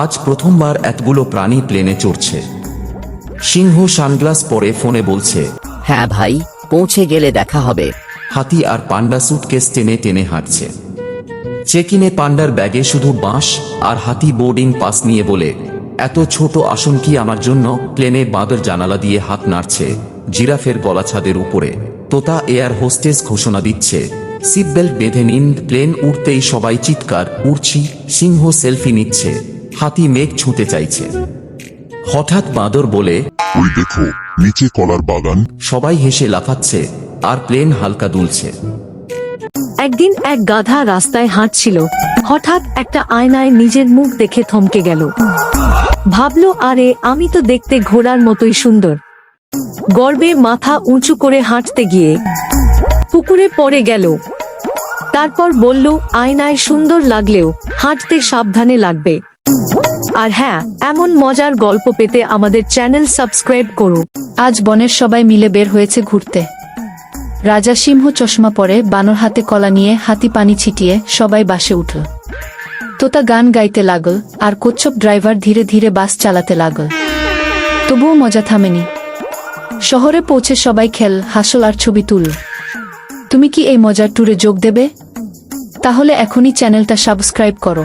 আজ প্রথমবার এতগুলো প্রাণী প্লেনে চড়ছে। সিংহ সানগ্লাস পরে ফোনে বলছে হ্যাঁ ভাই পৌঁছে গেলে দেখা হবে। হাতি আর পান্ডা সুটকেস টেনে টেনে হাঁটছে। চেকিনে পান্ডার ব্যাগে শুধু বাঁশ আর হাতি বোর্ডিং পাস নিয়ে বলে এত ছোট আসন কি আমার জন্য? প্লেনে বাঁদর জানালা দিয়ে হাত নাড়ছে জিরাফের গলা ছাদের উপরে। তোতা এয়ার হোস্টেস ঘোষণা দিচ্ছে সিট বেল্ট বেঁধে নিন প্লেন উঠতেই সবাই চিৎকার উড়ছি সিংহ সেলফি নিচ্ছে। হাতি মেঘ ছুঁতে চাইছে। হঠাৎ বাঁদর বলে ওই দেখো নিচে কলার বাগান। সবাই হেসে লাফাচ্ছে আর প্লেন হালকা দুলছে। একদিন এক গাধা রাস্তায় হাঁটছিল। হঠাৎ একটা আয়নায় নিজের মুখ দেখে থমকে গেল। ভাবলো আরে আমি তো দেখতে ঘোড়ার মতোই সুন্দর। গর্বে মাথা উঁচু করে হাঁটতে গিয়ে পুকুরে পড়ে গেল। তারপর বলল আয়নায় সুন্দর লাগলেও হাঁটতে সাবধানে লাগবে। আর হ্যাঁ এমন মজার গল্প পেতে আমাদের চ্যানেল সাবস্ক্রাইব করুন আজ বনের সবাই মিলে বের হয়েছে ঘুরতে। রাজা সিংহ চশমা পরে বানর হাতে কলা নিয়ে হাতি পানি ছিটিয়ে সবাই বাসে উঠল। তোতা গান গাইতে লাগল আর কচ্ছপ ড্রাইভার ধীরে ধীরে বাস চালাতে লাগল। তবুও মজা থামেনি। শহরে পৌঁছে সবাই খেল, হাসল আর ছবি তুলল। তুমি কি এই মজার ট্যুরে যোগ দেবে? তাহলে এখনই চ্যানেলটা সাবস্ক্রাইব করো।